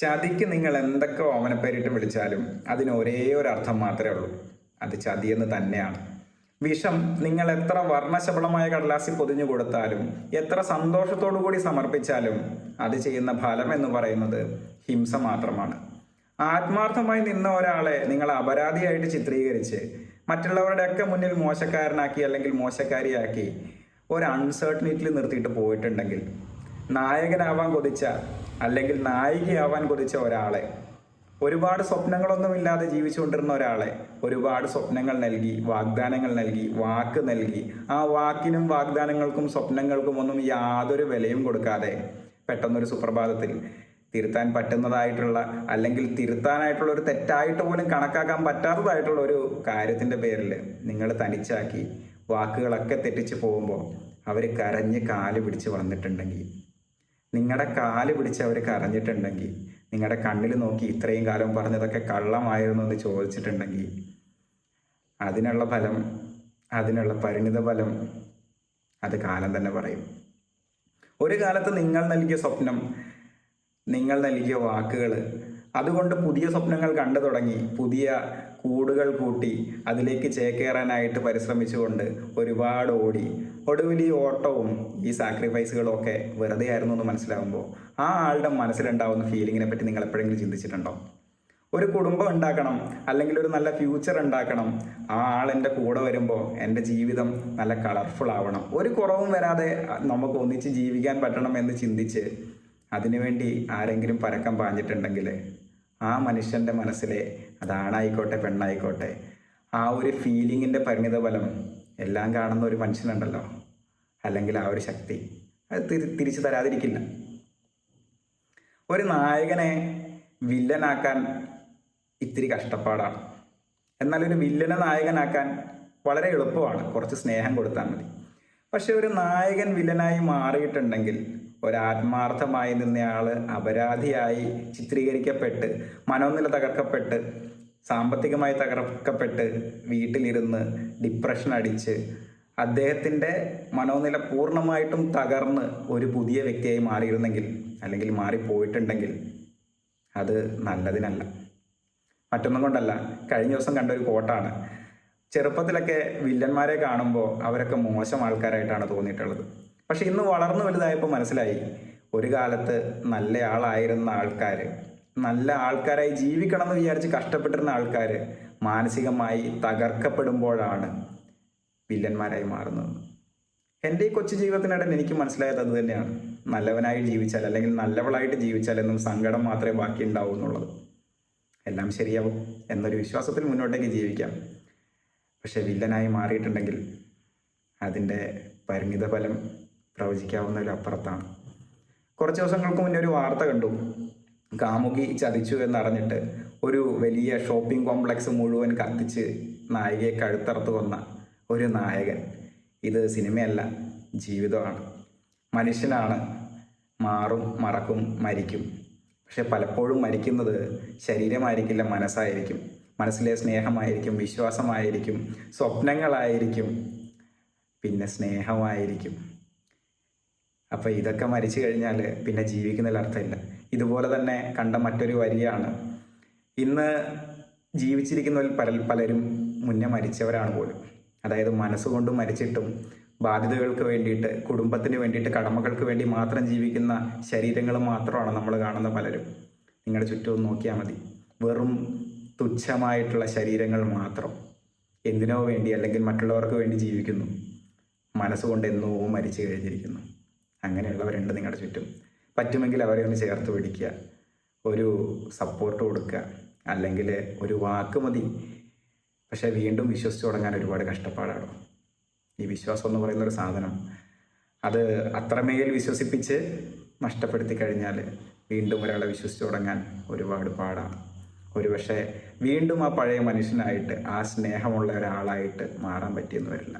ചതിക്ക് നിങ്ങൾ എന്തൊക്കെ ഓമനപ്പേരിട്ട് വിളിച്ചാലും അതിന് ഒരേ ഒരു അർത്ഥം മാത്രമേ ഉള്ളൂ. അത് ചതിയെന്ന് തന്നെയാണ്. വിഷം നിങ്ങൾ എത്ര വർണശബളമായ കടലാസിൽ പൊതിഞ്ഞു കൊടുത്താലും എത്ര സന്തോഷത്തോടു കൂടി സമർപ്പിച്ചാലും അത് ചെയ്യുന്ന ഫലം എന്ന് പറയുന്നത് ഹിംസ മാത്രമാണ്. ആത്മാർത്ഥമായി നിന്ന ഒരാളെ നിങ്ങൾ അപരാധിയായിട്ട് ചിത്രീകരിച്ച് മറ്റുള്ളവരുടെയൊക്കെ മുന്നിൽ മോശക്കാരനാക്കി അല്ലെങ്കിൽ മോശക്കാരിയാക്കി ഒരു അൺസർട്ടനിറ്റിയിൽ നിർത്തിയിട്ട് പോയിട്ടുണ്ടെങ്കിൽ നായകനാവാൻ കൊതിച്ച അല്ലെങ്കിൽ നായികയാവാൻ കൊതിച്ച ഒരാളെ. ഒരുപാട് സ്വപ്നങ്ങളൊന്നുമില്ലാതെ ജീവിച്ചുകൊണ്ടിരുന്ന ഒരാളെ ഒരുപാട് സ്വപ്നങ്ങൾ നൽകി വാഗ്ദാനങ്ങൾ നൽകി വാക്ക് നൽകി. ആ വാക്കിനും വാഗ്ദാനങ്ങൾക്കും സ്വപ്നങ്ങൾക്കും ഒന്നും യാതൊരു വിലയും കൊടുക്കാതെ പെട്ടെന്നൊരു സുപ്രഭാതത്തിൽ തിരുത്താൻ പറ്റുന്നതായിട്ടുള്ള അല്ലെങ്കിൽ തിരുത്താനായിട്ടുള്ള ഒരു തെറ്റായിട്ട് പോലും കണക്കാക്കാൻ പറ്റാത്തതായിട്ടുള്ള ഒരു കാര്യത്തിന്റെ പേരിൽ നിങ്ങൾ തനിച്ചാക്കി വാക്കുകളൊക്കെ തെറ്റിച്ച് പോകുമ്പോൾ അവർ കരഞ്ഞ് കാൽ പിടിച്ച് വന്നിട്ടുണ്ടെങ്കിൽ നിങ്ങളുടെ കാൽ പിടിച്ച് അവർ കരഞ്ഞിട്ടുണ്ടെങ്കിൽ നിങ്ങളുടെ കണ്ണിൽ നോക്കി ഇത്രയും കാലം പറഞ്ഞതൊക്കെ കള്ളമായിരുന്നു എന്ന് ചോദിച്ചിട്ടുണ്ടെങ്കിൽ അതിനുള്ള ഫലം അതിനുള്ള പരിണിത ഫലം അത് കാലം തന്നെ പറയും. ഒരു കാലത്ത് നിങ്ങൾ നൽകിയ സ്വപ്നം നിങ്ങൾ നൽകിയ വാക്കുകൾ അതുകൊണ്ട് പുതിയ സ്വപ്നങ്ങൾ കണ്ടു തുടങ്ങി. പുതിയ കൂടുകൾ കൂട്ടി അതിലേക്ക് ചേക്കേറാനായിട്ട് പരിശ്രമിച്ചുകൊണ്ട് ഒരുപാട് ഓടി. ഒടുവിൽ ഈ ഓട്ടവും ഈ സാക്രിഫൈസുകളും ഒക്കെ വെറുതെ ആയിരുന്നു എന്ന് മനസ്സിലാവുമ്പോൾ ആ ആളുടെ മനസ്സിലുണ്ടാവുന്ന ഫീലിങ്ങിനെ പറ്റി നിങ്ങൾ എപ്പോഴെങ്കിലും ചിന്തിച്ചിട്ടുണ്ടോ? ഒരു കുടുംബം ഉണ്ടാക്കണം അല്ലെങ്കിൽ ഒരു നല്ല ഫ്യൂച്ചർ ഉണ്ടാക്കണം. ആ ആൾ എന്റെ കൂടെ വരുമ്പോൾ എന്റെ ജീവിതം നല്ല കളർഫുൾ ആവണം. ഒരു കുറവും വരാതെ നമുക്ക് ഒന്നിച്ച് ജീവിക്കാൻ പറ്റണം എന്ന് ചിന്തിച്ച് അതിനുവേണ്ടി ആരെങ്കിലും പരക്കം പാഞ്ഞിട്ടുണ്ടെങ്കിൽ ആ മനുഷ്യന്റെ മനസ്സിലെ അതാണായിക്കോട്ടെ പെണ്ണായിക്കോട്ടെ ആ ഒരു ഫീലിങ്ങിന്റെ പരിണിത ഫലം എല്ലാം കാണുന്ന ഒരു മനുഷ്യനുണ്ടല്ലോ. അല്ലെങ്കിൽ ആ ഒരു ശക്തി. അത് തിരി തിരിച്ചു തരാതിരിക്കില്ല. ഒരു നായകനെ വില്ലനാക്കാൻ ഇത്തിരി കഷ്ടപ്പാടാണ്. എന്നാൽ ഒരു വില്ലനെ നായകനാക്കാൻ വളരെ എളുപ്പമാണ്. കുറച്ച് സ്നേഹം കൊടുത്താൽ മതി. പക്ഷെ ഒരു നായകൻ വില്ലനായി മാറിയിട്ടുണ്ടെങ്കിൽ ഒരാത്മാർത്ഥമായി നിന്നയാൾ അപരാധിയായി ചിത്രീകരിക്കപ്പെട്ട് മനോനില തകർക്കപ്പെട്ട് സാമ്പത്തികമായി തകർക്കപ്പെട്ട് വീട്ടിലിരുന്ന് ഡിപ്രഷൻ അടിച്ച് അദ്ദേഹത്തിന്റെ മനോനില പൂർണമായിട്ടും തകർന്ന് ഒരു പുതിയ വ്യക്തിയായി മാറിയിരുന്നെങ്കിൽ അല്ലെങ്കിൽ മാറിപ്പോയിട്ടുണ്ടെങ്കിൽ അത് നല്ലതിനല്ല. മറ്റൊന്നും കൊണ്ടല്ല കഴിഞ്ഞ ദിവസം കണ്ട ഒരു കോട്ടാണ് ചെറുപ്പത്തിലൊക്കെ വില്ലന്മാരെ കാണുമ്പോൾ അവരൊക്കെ മോശം ആൾക്കാരായിട്ടാണ് തോന്നിയിട്ടുള്ളത്. പക്ഷെ ഇന്ന് വളർന്നു വലുതായപ്പോൾ മനസ്സിലായി ഒരു കാലത്ത് നല്ല ആളായിരുന്ന ആൾക്കാർ നല്ല ആൾക്കാരായി ജീവിക്കണം എന്ന് വിചാരിച്ച് കഷ്ടപ്പെട്ടിരുന്ന ആൾക്കാർ മാനസികമായി തകർക്കപ്പെടുമ്പോഴാണ് വില്ലന്മാരായി മാറുന്നത്. എന്റെ ഈ കൊച്ചു ജീവിതത്തിനിടയിൽ എനിക്ക് മനസ്സിലായത് അത് തന്നെയാണ്. നല്ലവനായി ജീവിച്ചാൽ അല്ലെങ്കിൽ നല്ലവളായിട്ട് ജീവിച്ചാൽ എന്നും സങ്കടം മാത്രമേ ബാക്കി ഉണ്ടാവൂ എന്നുള്ളത്. എല്ലാം ശരിയാവും എന്നൊരു വിശ്വാസത്തിൽ മുന്നോട്ടേക്ക് ജീവിക്കാം. പക്ഷെ വില്ലനായി മാറിയിട്ടുണ്ടെങ്കിൽ അതിന്റെ പരിണിത ഫലം പ്രവചിക്കാവുന്നതിലപ്പുറത്താണ് കുറച്ച് ദിവസങ്ങൾക്ക് മുന്നേ ഒരു വാർത്ത കണ്ടു. കാമുകി ചതിച്ചു എന്നറിഞ്ഞിട്ട് ഒരു വലിയ ഷോപ്പിംഗ് കോംപ്ലക്സ് മുഴുവൻ കത്തിച്ച് നായികയെ കഴുത്തറുത്ത് വന്ന ഒരു നായകൻ. ഇത് സിനിമയല്ല ജീവിതമാണ്. മനുഷ്യനാണ് മാറും മറക്കും മരിക്കും. പക്ഷെ പലപ്പോഴും മരിക്കുന്നത് ശരീരമായിരിക്കില്ല മനസ്സായിരിക്കും. മനസ്സിലെ സ്നേഹമായിരിക്കും വിശ്വാസമായിരിക്കും സ്വപ്നങ്ങളായിരിക്കും പിന്നെ സ്നേഹമായിരിക്കും. അപ്പോൾ ഇതൊക്കെ മരിച്ചു കഴിഞ്ഞാൽ പിന്നെ ജീവിക്കുന്നതിൽ അർത്ഥമില്ല. ഇതുപോലെ തന്നെ കണ്ട മറ്റൊരു വരിയാണ്. ഇന്ന് ജീവിച്ചിരിക്കുന്നവരിൽ പല പലരും മുന്നേ മരിച്ചവരാണ് പോലും. അതായത് മനസ്സുകൊണ്ട് മരിച്ചിട്ടും ബാധ്യതകൾക്ക് വേണ്ടിയിട്ട് കുടുംബത്തിന് വേണ്ടിയിട്ട് കടമകൾക്ക് വേണ്ടി മാത്രം ജീവിക്കുന്ന ശരീരങ്ങൾ മാത്രമാണ് നമ്മൾ കാണുന്ന പലരും. നിങ്ങളുടെ ചുറ്റും നോക്കിയാൽ മതി. വെറും തുച്ഛമായിട്ടുള്ള ശരീരങ്ങൾ മാത്രം എന്തിനോ വേണ്ടി അല്ലെങ്കിൽ മറ്റുള്ളവർക്ക് വേണ്ടി ജീവിക്കുന്നു. മനസ്സുകൊണ്ട് എന്നോ മരിച്ചു കഴിഞ്ഞിരിക്കുന്നു. അങ്ങനെയുള്ളവരുണ്ട് നിങ്ങളുടെ ചുറ്റും. പറ്റുമെങ്കിൽ അവരെ ഒന്ന് ചേർത്ത് പിടിക്കുക. ഒരു സപ്പോർട്ട് കൊടുക്കുക. അല്ലെങ്കിൽ ഒരു വാക്ക് മതി. പക്ഷേ വീണ്ടും വിശ്വസിച്ച് തുടങ്ങാൻ ഒരുപാട് കഷ്ടപ്പാടാണ്. ഈ വിശ്വാസം എന്ന് പറയുന്ന ഒരു സാധനം. അത് അത്രമേൽ വിശ്വസിപ്പിച്ച് നഷ്ടപ്പെടുത്തി കഴിഞ്ഞാൽ വീണ്ടും ഒരാളെ വിശ്വസിച്ച് തുടങ്ങാൻ ഒരുപാട് പാടാണ്. ഒരുപക്ഷെ വീണ്ടും ആ പഴയ മനുഷ്യനായിട്ട് ആ സ്നേഹമുള്ള ഒരാളായിട്ട് മാറാൻ പറ്റിയെന്ന് വരില്ല.